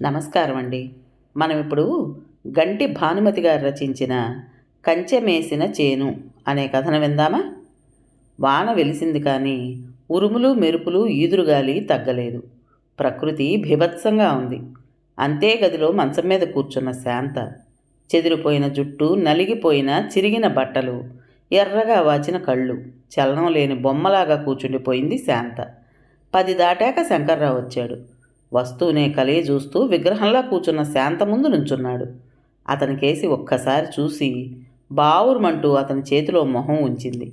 నమస్కారం అండి మనం ఇప్పుడు గంటి భానుమతి గారు రచించిన కంచెమేసిన చేను అనే కథను విందామా? వాన వెలిసింది కానీ ఉరుములు మెరుపులు ఈదురుగాలి తగ్గలేదు. ప్రకృతి భీభత్సంగా ఉంది. అంతే గదిలో మంచం మీద కూర్చున్న శాంత చెదిరిపోయిన జుట్టు నలిగిపోయిన చిరిగిన బట్టలు ఎర్రగా వాచిన కళ్ళు చలనం లేని బొమ్మలాగా కూర్చుండిపోయింది శాంత. పది దాటాక శంకర్రావు వచ్చాడు. వస్తూనే కలయి చూస్తూ విగ్రహంలా కూర్చున్న శాంత ముందు నుంచున్నాడు. అతనికేసి ఒక్కసారి చూసి బావురుమంటూ అతని చేతిలో మొహం ఉంచింది.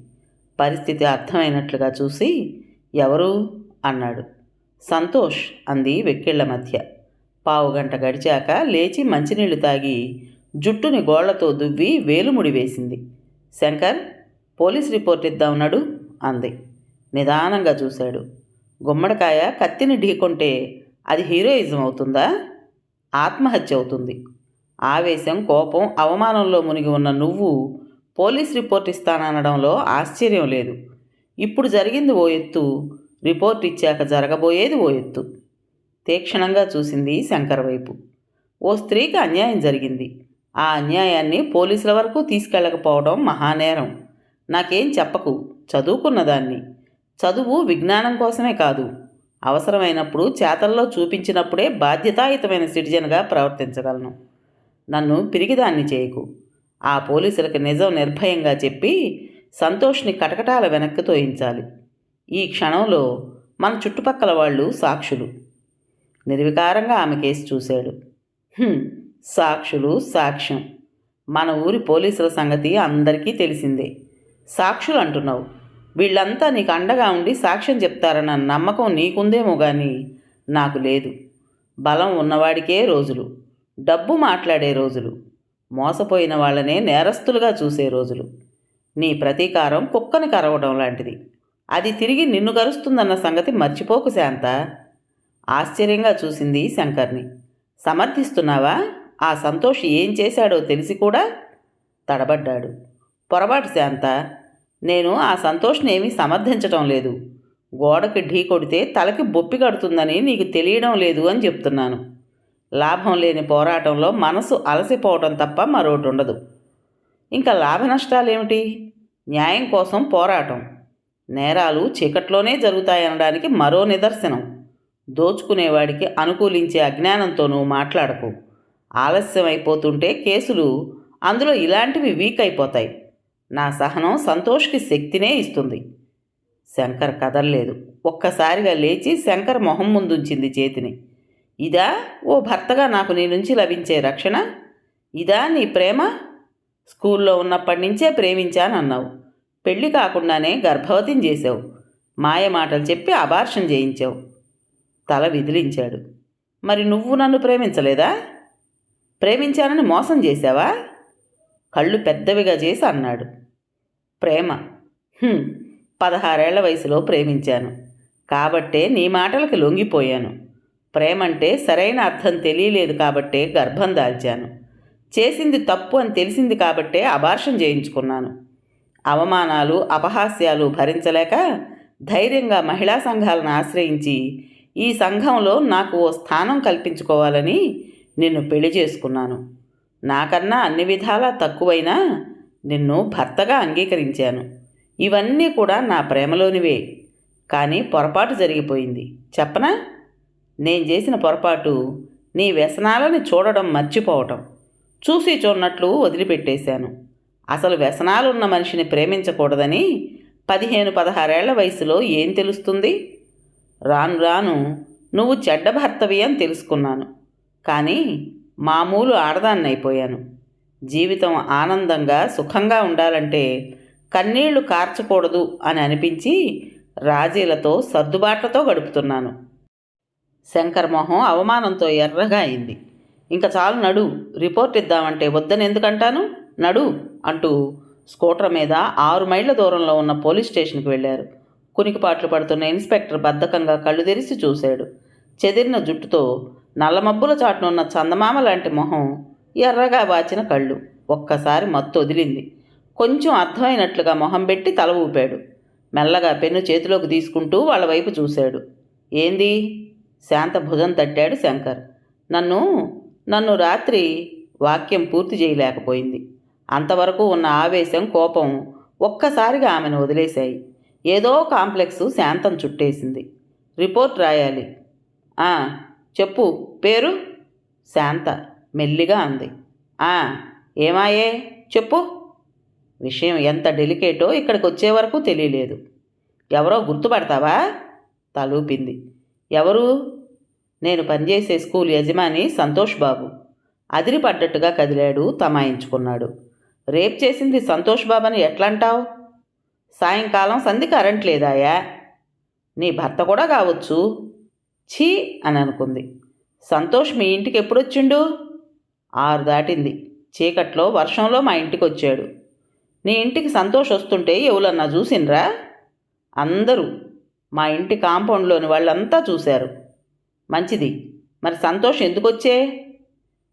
పరిస్థితి అర్థమైనట్లుగా చూసి ఎవరు? అన్నాడు. సంతోష్ అంది వెక్కిళ్ళ మధ్య. పావుగంట గడిచాక లేచి మంచినీళ్ళు తాగి జుట్టుని గోళ్ళతో దువ్వి వేలుముడి వేసింది. శంకర్ పోలీస్ రిపోర్ట్ ఇద్దామన్నాడు అంది. నిదానంగా చూశాడు. గుమ్మడికాయ కత్తిని ఢీకొంటే అది హీరోయిజం అవుతుందా? ఆత్మహత్య అవుతుంది. ఆవేశం కోపం అవమానంలో మునిగి ఉన్న నువ్వు పోలీస్ రిపోర్ట్ ఇస్తాననడంలో ఆశ్చర్యం లేదు. ఇప్పుడు జరిగింది ఓ ఎత్తు రిపోర్ట్ ఇచ్చాక జరగబోయేది ఓ ఎత్తు. తీక్షణంగా చూసింది శంకర్ వైపు. ఓ స్త్రీకి అన్యాయం జరిగింది. ఆ అన్యాయాన్ని పోలీసుల వరకు తీసుకెళ్ళకపోవడం మహానేరం. నాకేం చెప్పకు చదువుకున్నదాన్ని చదువు విజ్ఞానం కోసమే కాదు. అవసరమైనప్పుడు చేతల్లో చూపించినప్పుడే బాధ్యతాయుతమైన సిటిజన్గా ప్రవర్తించగలను. నన్ను పిరిగిదాన్ని చేయకు. ఆ పోలీసులకు నిజం నిర్భయంగా చెప్పి సంతోష్ని కటకటాల వెనక్కి తోయించాలి. ఈ క్షణంలో మన చుట్టుపక్కల వాళ్ళు సాక్షులు. నిర్వికారంగా ఆమె కేసు చూశాడు. సాక్షులు సాక్ష్యం. మన ఊరి పోలీసుల సంగతి అందరికీ తెలిసిందే. సాక్షులు అంటున్నావు. వీళ్ళంతా నీకు అండగా ఉండి సాక్ష్యం చెప్తారన్న నమ్మకం నీకుందేమో కానీ నాకు లేదు. బలం ఉన్నవాడికే రోజులు డబ్బు మాట్లాడే రోజులు మోసపోయిన వాళ్ళనే నేరస్తులుగా చూసే రోజులు. నీ ప్రతీకారం కుక్కని కరవడం లాంటిది. అది తిరిగి నిన్ను కరుస్తుందన్న సంగతి మర్చిపోకు శాంత. ఆశ్చర్యంగా చూసింది శంకర్ని. సమర్థిస్తున్నావా? ఆ సంతోష్ ఏం చేశాడో తెలిసి కూడా తడబడ్డాడు. పొరపాటు శాంత నేను ఆ సంతోష్ని ఏమీ సమర్థించటం లేదు. గోడకి ఢీ కొడితే తలకి బొప్పి కడుతుందని నీకు తెలియడం లేదు అని చెప్తున్నాను. లాభం లేని పోరాటంలో మనసు అలసిపోవటం తప్ప మరొకటి ఉండదు. ఇంకా లాభ నష్టాలేమిటి? న్యాయం కోసం పోరాటం. నేరాలు చీకట్లోనే జరుగుతాయనడానికి మరో నిదర్శనం. దోచుకునేవాడికి అనుకూలించే అజ్ఞానంతోనూ మాట్లాడకు. ఆలస్యం అయిపోతుంటే కేసులు అందులో ఇలాంటివి వీక్ అయిపోతాయి. నా సహనం సంతోష్కి శక్తినే ఇస్తుంది. శంకర్ కదలలేదు. ఒక్కసారిగా లేచి శంకర్ మొహం ముందుంచింది చేతిని. ఇదా ఓ భర్తగా నాకు నీ నుంచి లభించే రక్షణ? ఇదా నీ ప్రేమ? స్కూల్లో ఉన్నప్పటి నుంచే ప్రేమించానన్నావు. పెళ్ళి కాకుండానే గర్భవతిని చేసావు మాయ మాటలు చెప్పి అబార్షన్ చేయించావు. తల విదిలించాడు. మరి నువ్వు నన్ను ప్రేమించలేదా? ప్రేమించానని మోసం చేశావా? కళ్ళు పెద్దవిగా చేసి అన్నాడు. ప్రేమ. పదహారేళ్ళ వయసులో ప్రేమించాను. కాబట్టే నీ మాటలకు లొంగిపోయాను. ప్రేమంటే సరైన అర్థం తెలియలేదు కాబట్టే గర్భం దాల్చాను. చేసింది తప్పు అని తెలిసింది కాబట్టే అబార్షన్ చేయించుకున్నాను. అవమానాలు అపహాస్యాలు భరించలేక ధైర్యంగా మహిళా సంఘాలను ఆశ్రయించి ఈ సంఘంలో నాకు ఓ స్థానం కల్పించుకోవాలని నిన్ను పెళ్ళి చేసుకున్నాను. నాకన్నా అన్ని విధాలా తక్కువైనా నిన్ను భర్తగా అంగీకరించాను. ఇవన్నీ కూడా నా ప్రేమలోనివే. కానీ పొరపాటు జరిగిపోయింది. చెప్పనా? నేను చేసిన పొరపాటు నీ వ్యసనాలని చూడడం మర్చిపోవటం. చూసి చూడనట్లు వదిలిపెట్టేశాను. అసలు వ్యసనాలున్న మనిషిని ప్రేమించకూడదని పదిహేను పదహారేళ్ళ వయసులో ఏం తెలుస్తుంది? రాను రాను నువ్వు చెడ్డ భర్తవి అని తెలుసుకున్నాను. కానీ మామూలు ఆడదాన్ని అయిపోయాను జీవితం ఆనందంగా సుఖంగా ఉండాలంటే కన్నీళ్ళు కార్చకూడదు అని అనిపించి రాజీలతో సర్దుబాట్లతో గడుపుతున్నాను. శంకర్ మొహం అవమానంతో ఎర్రగా అయింది. ఇంకా చాలు నడు రిపోర్ట్ ఇద్దామంటే వద్దని ఎందుకంటాను? నడు అంటూ స్కూటర్ మీద ఆరు మైళ్ళ దూరంలో ఉన్న పోలీస్ స్టేషన్కి వెళ్ళారు. కునికిపాట్లు పడుతున్న ఇన్స్పెక్టర్ బద్ధకంగా కళ్ళు తెరిచి చూశాడు. చెదిరిన జుట్టుతో నల్లమబ్బుల చాటునున్న చందమామ లాంటి మొహం ఎర్రగా వాచిన కళ్ళు. ఒక్కసారి మత్తు వదిలింది. కొంచెం అర్థమైనట్లుగా మొహం పెట్టి తల ఊపాడు. మెల్లగా పెన్ను చేతిలోకి తీసుకుంటూ వాళ్ళ వైపు చూశాడు. ఏంది? శాంత భుజం తట్టాడు శంకర్. నన్ను నన్ను రాత్రి వాక్యం పూర్తి చేయలేకపోయింది. అంతవరకు ఉన్న ఆవేశం కోపం ఒక్కసారిగా ఆమెను వదిలేశాయి. ఏదో కాంప్లెక్స్ శాంతం చుట్టేసింది. రిపోర్ట్ రాయాలి. చెప్పు. పేరు? శాంత. మెల్లిగా అంది. "ఆ, ఏమాయే? చెప్పు. విషయం ఎంత డెలికేటో ఇక్కడికి వచ్చే వరకు తెలియలేదు. ఎవరో గుర్తుపడతావా? తలూపింది. ఎవరు? నేను పనిచేసే స్కూల్ యజమాని సంతోష్ బాబు. అదిరిపడ్డట్టుగా కదిలాడు తమాయించుకున్నాడు. రేప్ చేసింది సంతోష్ బాబని ఎట్లంటావు? సాయంకాలం సంధి కరెంట్ లేదాయా? నీ భర్త కూడా కావచ్చు. ఛీ! అని అనుకుంది సంతోష్ మీ ఇంటికి ఎప్పుడొచ్చిండు? ఆరు దాటింది. చీకట్లో వర్షంలో మా ఇంటికి వచ్చాడు నీ ఇంటికి సంతోష్ వస్తుంటే ఎవలన్నా చూసినరా? అందరూ. మా ఇంటి కాంపౌండ్లోని వాళ్ళంతా చూశారు. మంచిది. మరి సంతోష్ ఎందుకు వచ్చే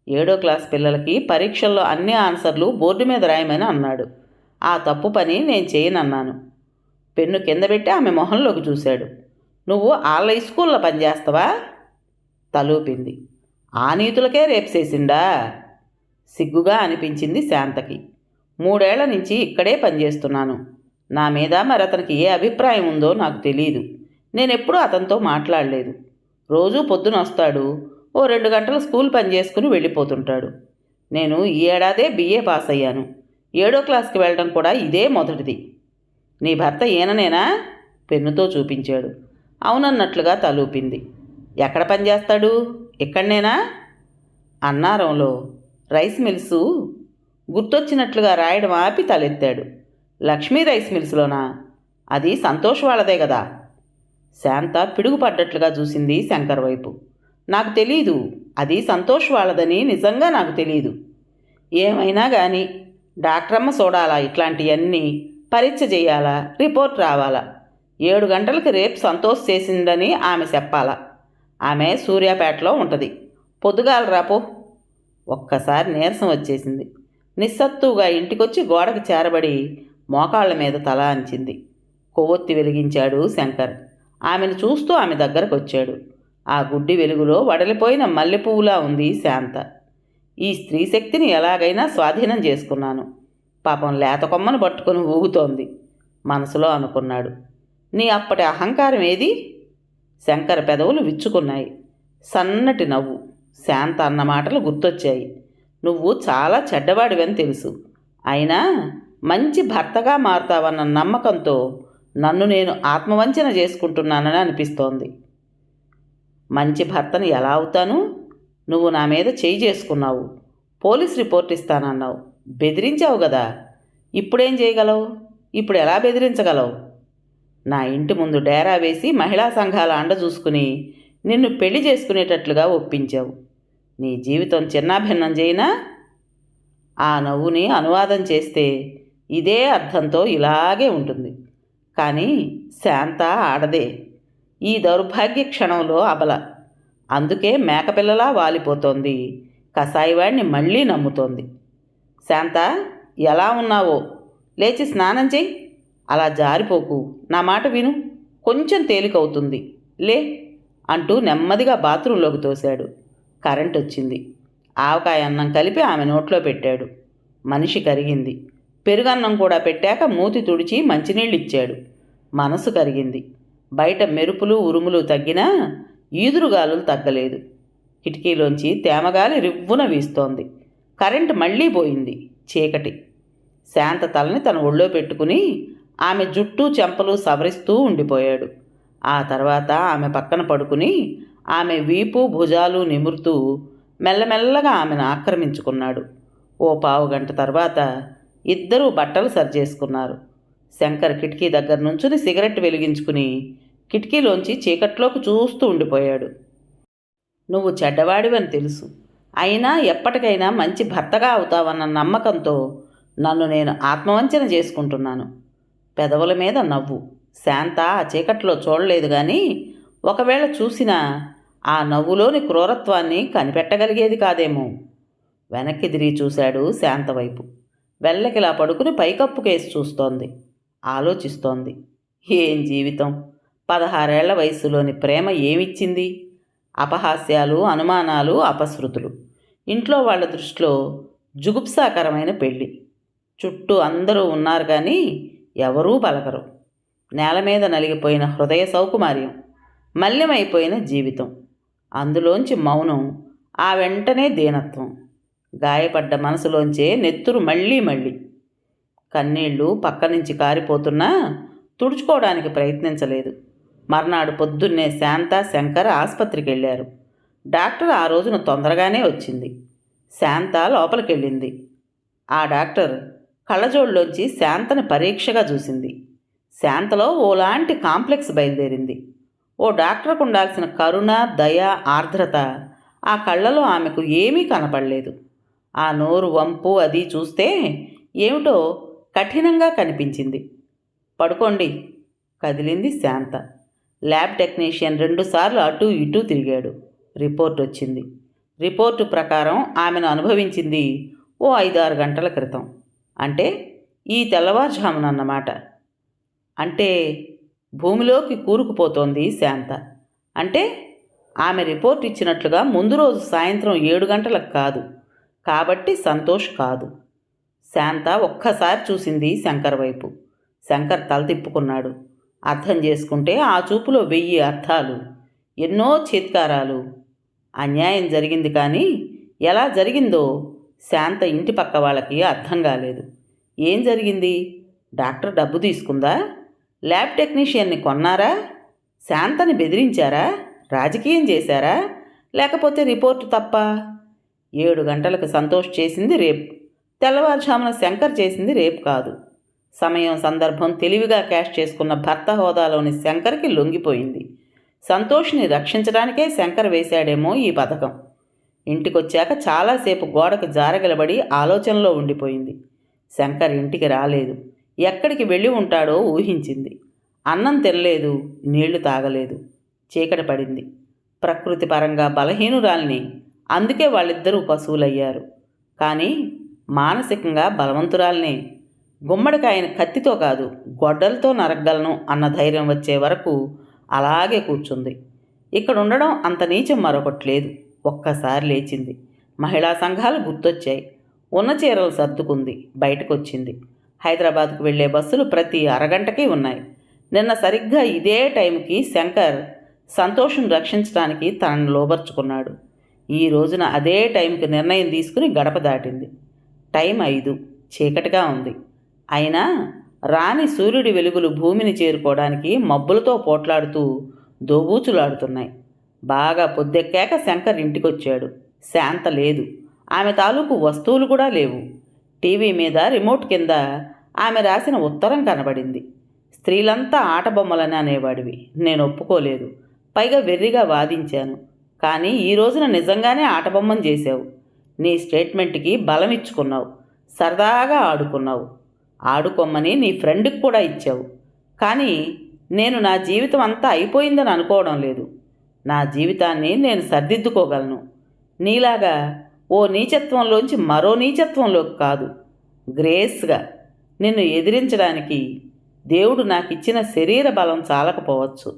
ఏడో క్లాస్ పిల్లలకి పరీక్షల్లో అన్ని ఆన్సర్లు బోర్డు మీద రాయమని అన్నాడు. ఆ తప్పు పని నేను చేయనన్నాను. పెన్ను కింద పెట్టి ఆమె మొహంలోకి చూశాడు. నువ్వు వాళ్ళ స్కూల్లో పనిచేస్తావా? తలూపింది. ఆ నీతులకే రేపు చేసిండా? సిగ్గుగా అనిపించింది శాంతకి. మూడేళ్ళ నుంచి ఇక్కడే పనిచేస్తున్నాను. నా మీద మరి అతనికి ఏ అభిప్రాయం ఉందో నాకు తెలియదు నేను ఎప్పుడూ అతనితో మాట్లాడలేదు. రోజూ పొద్దున వస్తాడు ఓ రెండు గంటలు స్కూల్ పని చేసుకుని వెళ్ళిపోతుంటాడు. నేను ఈ ఏడాదే బిఏ పాస్ అయ్యాను. ఏడో క్లాస్కి వెళ్ళడం కూడా ఇదే మొదటిది. నీ భర్త ఈయననేనా? పెన్నుతో చూపించాడు. అవునన్నట్లుగా తలూపింది. ఎక్కడ పనిచేస్తాడు ఇక్కడనేనా అన్నారంలో రైస్ మిల్సు గుర్తొచ్చినట్లుగా రాయడం ఆపి తలెత్తాడు. లక్ష్మీ రైస్ మిల్స్లోనా? అది సంతోష్ వాళ్ళదే కదా శాంత పిడుగుపడ్డట్లుగా చూసింది శంకర్ వైపు. నాకు తెలీదు అది సంతోష్ వాళ్ళదని నిజంగా నాకు తెలీదు. ఏమైనా కానీ డాక్టరమ్మ చూడాలా ఇట్లాంటివన్నీ పరీక్ష చేయాలా రిపోర్ట్ రావాలా? ఏడు గంటలకు రేపు సంతోష్ చేసిందని ఆమె చెప్పాలా? ఆమె సూర్యాపేటలో ఉంటుంది. పొద్దుగాల రాపో ఒక్కసారి నీరసం వచ్చేసింది. నిస్సత్తుగా ఇంటికొచ్చి గోడకు చేరబడి మోకాళ్ళ మీద తల అంచింది. కొవ్వొత్తి వెలిగించాడు శంకర్. ఆమెను చూస్తూ ఆమె దగ్గరకు వచ్చాడు ఆ గుడ్డి వెలుగులో వడలిపోయిన మల్లెపువ్వులా ఉంది శాంత. ఈ స్త్రీ శక్తిని ఎలాగైనా స్వాధీనం చేసుకున్నాను. పాపం లేత కొమ్మను పట్టుకొని ఊగుతోంది. మనసులో అనుకున్నాడు. నీ అప్పటి అహంకారం ఏది? శంకర పెదవులు విచ్చుకున్నాయి. సన్నటి నవ్వు శాంత అన్న మాటలు గుర్తొచ్చాయి. నువ్వు చాలా చెడ్డవాడివని తెలుసు. అయినా మంచి భర్తగా మారుతావన్న నమ్మకంతో నన్ను నేను ఆత్మవంచన చేసుకుంటున్నానని అనిపిస్తోంది. మంచి భర్తను ఎలా అవుతాను? నువ్వు నా మీద చేయి చేసుకున్నావు. Police report ఇస్తానన్నావు. బెదిరించావు కదా ఇప్పుడేం చేయగలవు? ఇప్పుడు ఎలా బెదిరించగలవు? నా ఇంటి ముందు డేరా వేసి మహిళా సంఘాల అండ చూసుకుని నిన్ను పెళ్ళి చేసుకునేటట్లుగా ఒప్పించావు. నీ జీవితం చిన్నాభిన్నం చేయినా ఆ నవ్వుని అనువాదం చేస్తే ఇదే అర్థంతో ఇలాగే ఉంటుంది. కానీ శాంత ఆడదే. ఈ దౌర్భాగ్య క్షణంలో అబల. అందుకే మేకపిల్లలా వాలిపోతోంది. కసాయివాడిని మళ్ళీ నమ్ముతోంది. శాంత ఎలా ఉన్నావో? లేచి స్నానం చెయ్యి అలా జారిపోకు. నా మాట విను. కొంచెం తేలికవుతుంది. లే అంటూ నెమ్మదిగా బాత్రూంలోకి తోశాడు. కరెంట్ వచ్చింది ఆవకాయ అన్నం కలిపి ఆమె నోట్లో పెట్టాడు. మనిషి కరిగింది. పెరుగన్నం కూడా పెట్టాక మూతి తుడిచి మంచినీళ్ళు ఇచ్చాడు మనసు కరిగింది. బయట మెరుపులు ఉరుములు తగ్గినా ఈదురుగాలులు తగ్గలేదు. కిటికీలోంచి తేమగాలి రివ్వున వీస్తోంది. కరెంట్ మళ్ళీ పోయింది. చీకటి. శాంత తలని తన ఒళ్ళో పెట్టుకుని ఆమె జుట్టు చెంపలు సవరిస్తూ ఉండిపోయాడు. ఆ తర్వాత ఆమె పక్కన పడుకుని ఆమె వీపు భుజాలు నిమురుతూ మెల్లమెల్లగా ఆమెను ఆక్రమించుకున్నాడు. ఓ పావు గంట తర్వాత ఇద్దరూ బట్టలు సరిచేసుకున్నారు శంకర్ కిటికీ దగ్గర నుంచుని సిగరెట్ వెలిగించుకుని కిటికీలోంచి చీకట్లోకి చూస్తూ ఉండిపోయాడు. నువ్వు చెడ్డవాడివని తెలుసు. అయినా ఎప్పటికైనా మంచి భర్తగా అవుతావన్న నమ్మకంతో నన్ను నేను ఆత్మవంచన చేసుకుంటున్నాను. పెదవుల మీద నవ్వు. శాంత ఆ చీకట్లో చూడలేదు కానీ ఒకవేళ చూసినా ఆ నవ్వులోని క్రూరత్వాన్ని కనిపెట్టగలిగేది కాదేమో. వెనక్కి తిరిగి చూశాడు శాంత వైపు. వెళ్ళకిలా పడుకుని పైకప్పు కేసి చూస్తోంది. ఆలోచిస్తోంది. ఏం జీవితం? పదహారేళ్ళ వయసులోని ప్రేమ ఏమిచ్చింది? అపహాస్యాలు అనుమానాలు అపశృతులు ఇంట్లో వాళ్ళ దృష్టిలో జుగుప్సాకరమైన పెళ్ళి. చుట్టూ అందరూ ఉన్నారు కానీ ఎవరూ పలకరు. నేల మీద నలిగిపోయిన హృదయ సౌకుమార్యం మల్యమైపోయిన జీవితం. అందులోంచి మౌనం ఆ వెంటనే దీనత్వం. గాయపడ్డ మనసులోంచే నెత్తురు మళ్ళీ మళ్ళీ. కన్నీళ్ళు పక్క నుంచి కారిపోతున్నా తుడుచుకోవడానికి ప్రయత్నించలేదు. మర్నాడు పొద్దున్నే శాంత శంకర్ ఆసుపత్రికి వెళ్ళారు డాక్టర్ ఆ రోజున తొందరగానే వచ్చింది. శాంత లోపలికెళ్ళింది. ఆ డాక్టర్ కళ్ళజోళ్ళొచ్చి శాంతని పరీక్షగా చూసింది. శాంతలో ఓలాంటి కాంప్లెక్స్ బయలుదేరింది. ఓ డాక్టర్కు ఉండాల్సిన కరుణ దయ ఆర్ద్రత ఆ కళ్ళలో ఆమెకు ఏమీ కనపడలేదు. ఆ నోరు వంపు అది చూస్తే ఏమిటో కఠినంగా కనిపించింది. పడుకోండి కదిలింది శాంత. ల్యాబ్ టెక్నీషియన్ రెండుసార్లు అటూ ఇటూ తిరిగాడు. రిపోర్ట్ వచ్చింది. రిపోర్టు ప్రకారం ఆమెను అనుభవించింది ఓ ఐదారు గంటల క్రితం. అంటే ఈ తెల్లవారుజామునన్నమాట. అంటే భూమిలోకి కూరుకుపోతోంది శాంత. అంటే ఆమె రిపోర్ట్ ఇచ్చినట్లుగా ముందు రోజు సాయంత్రం ఏడు గంటలకు కాదు. కాబట్టి సంతోష్ కాదు. శాంత ఒక్కసారి చూసింది శంకర్ వైపు. శంకర్ తల తిప్పుకున్నాడు. అర్థం చేసుకుంటే ఆ చూపులో వెయ్యి అర్థాలు. ఎన్నో చేత్కారాలు. అన్యాయం జరిగింది కానీ ఎలా జరిగిందో శాంత ఇంటి పక్క వాళ్ళకి అర్థం కాలేదు. ఏం జరిగింది? డాక్టర్ డబ్బు తీసుకుందా? ల్యాబ్ టెక్నీషియన్ని కొన్నారా? శాంతని బెదిరించారా? రాజకీయం చేశారా? లేకపోతే రిపోర్టు తప్ప? ఏడు గంటలకు సంతోష్ చేసింది రేపు. తెల్లవారుజామున శంకర్ చేసింది రేపు కాదు. సమయం సందర్భం తెలివిగా క్యాష్ చేసుకున్న భర్త హోదాలోని శంకర్కి లొంగిపోయింది. సంతోష్ని రక్షించడానికే శంకర్ వేశాడేమో ఈ పథకం. ఇంటికొచ్చాక చాలాసేపు గోడకు జారగలబడి ఆలోచనలో ఉండిపోయింది. శంకర్ ఇంటికి రాలేదు. ఎక్కడికి వెళ్ళి ఉంటాడో ఊహించింది. అన్నం తినలేదు నీళ్ళు తాగలేదు. చీకటి పడింది. ప్రకృతి పరంగా బలహీనురాల్ని అందుకే వాళ్ళిద్దరూ పశువులయ్యారు. కానీ మానసికంగా బలవంతురాల్నే గుమ్మడికాయని కత్తితో కాదు గొడ్డలతో నరగలను అన్న ధైర్యం వచ్చే వరకు అలాగే కూర్చుంది. ఇక్కడ ఉండడం అంత నీచం మరొకటి లేదు. ఒక్కసారి లేచింది. మహిళా సంఘాలు గుర్తొచ్చాయి. ఉన్న చీరలు సర్దుకుంది. బయటకొచ్చింది. హైదరాబాద్కు వెళ్ళే బస్సులు ప్రతి అరగంటకి ఉన్నాయి. నిన్న సరిగ్గా ఇదే టైంకి శంకర్ సంతోషం రక్షించడానికి తనను లోబర్చుకున్నాడు. ఈ రోజున అదే టైంకి నిర్ణయం తీసుకుని గడప దాటింది. టైం ఐదు. చీకటిగా ఉంది. అయినా రాని సూర్యుడి వెలుగులు భూమిని చేరుకోవడానికి మబ్బులతో పోట్లాడుతూ దోబూచులాడుతున్నాయి. బాగా పొద్దెక్కాక శంకర్ ఇంటికొచ్చాడు. శాంత లేదు. ఆమె తాలూకు వస్తువులు కూడా లేవు. టీవీ మీద రిమోట్ కింద ఆమె రాసిన ఉత్తరం కనబడింది. స్త్రీలంతా ఆటబొమ్మలని అనేవాడివి. నేను ఒప్పుకోలేదు. పైగా వెర్రిగా వాదించాను. కానీ ఈ రోజున నిజంగానే ఆటబొమ్మని చేశావు. నీ స్టేట్మెంట్కి బలం ఇచ్చుకున్నావు. సరదాగా ఆడుకున్నావు. ఆడుకోమ్మని నీ ఫ్రెండ్కి కూడా ఇచ్చావు. కానీ నేను నా జీవితం అంతా అయిపోయిందని అనుకోవడం లేదు. నా జీవితాన్ని నేను సర్దిద్దుకోగలను. నీలాగా ఓ నీచత్వంలోంచి మరో నీచత్వంలోకి కాదు. గ్రేస్గా నిన్ను ఎదిరించడానికి దేవుడు నాకు ఇచ్చిన శరీర బలం చాలకపోవచ్చు.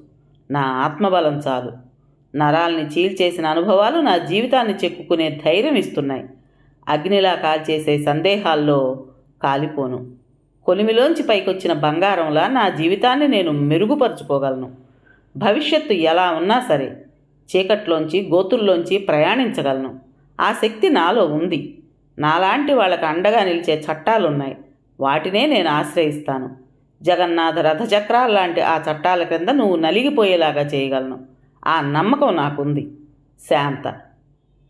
నా ఆత్మబలం చాలు. నరాల్ని చీల్చేసిన అనుభవాలు నా జీవితాన్ని చెక్కుకునే ధైర్యం ఇస్తున్నాయి. అగ్నిలా కాల్చేసే సందేహాల్లో కాలిపోను. కొలిమిలోంచి పైకొచ్చిన బంగారంలా నా జీవితాన్ని నేను మెరుగుపరుచుకోగలను. భవిష్యత్తు ఎలా ఉన్నా సరే చీకట్లోంచి గోతుల్లోంచి ప్రయాణించగలను. ఆ శక్తి నాలో ఉంది. నాలాంటి వాళ్ళకు అండగా నిలిచే చట్టాలున్నాయి. వాటినే నేను ఆశ్రయిస్తాను. జగన్నాథ రథచక్రాలు లాంటి ఆ చట్టాల క్రింద నువ్వు నలిగిపోయేలాగా చేయగలను. ఆ నమ్మకం నాకుంది. శాంత.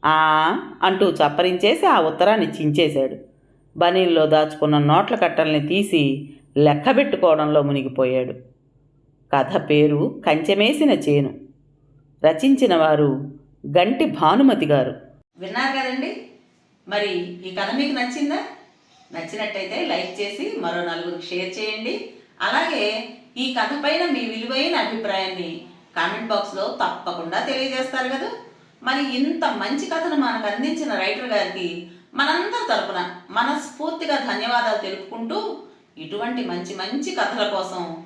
ఆ అంటూ చప్పరించేసి ఆ ఉత్తరాన్ని చించేశాడు. బనీల్లో దాచుకున్న నోట్ల కట్టల్ని తీసి లెక్కబెట్టుకోవడంలో మునిగిపోయాడు. కథ పేరు కంచెమేసిన చేను. రచించిన వారు గంటి భానుమతి గారు. విన్నారు కదండి? మరి ఈ కథ మీకు నచ్చిందా? నచ్చినట్టయితే లైక్ చేసి మరో నలుగురికి షేర్ చేయండి. అలాగే ఈ కథ పైన మీ విలువైన అభిప్రాయాన్ని కామెంట్ బాక్స్లో తప్పకుండా తెలియజేస్తారు కదా. మరి ఇంత మంచి కథను మనకు అందించిన రైటర్ గారికి మనందరి తరపున మనస్ఫూర్తిగా ధన్యవాదాలు తెలుపుకుంటూ ఇటువంటి మంచి మంచి కథల కోసం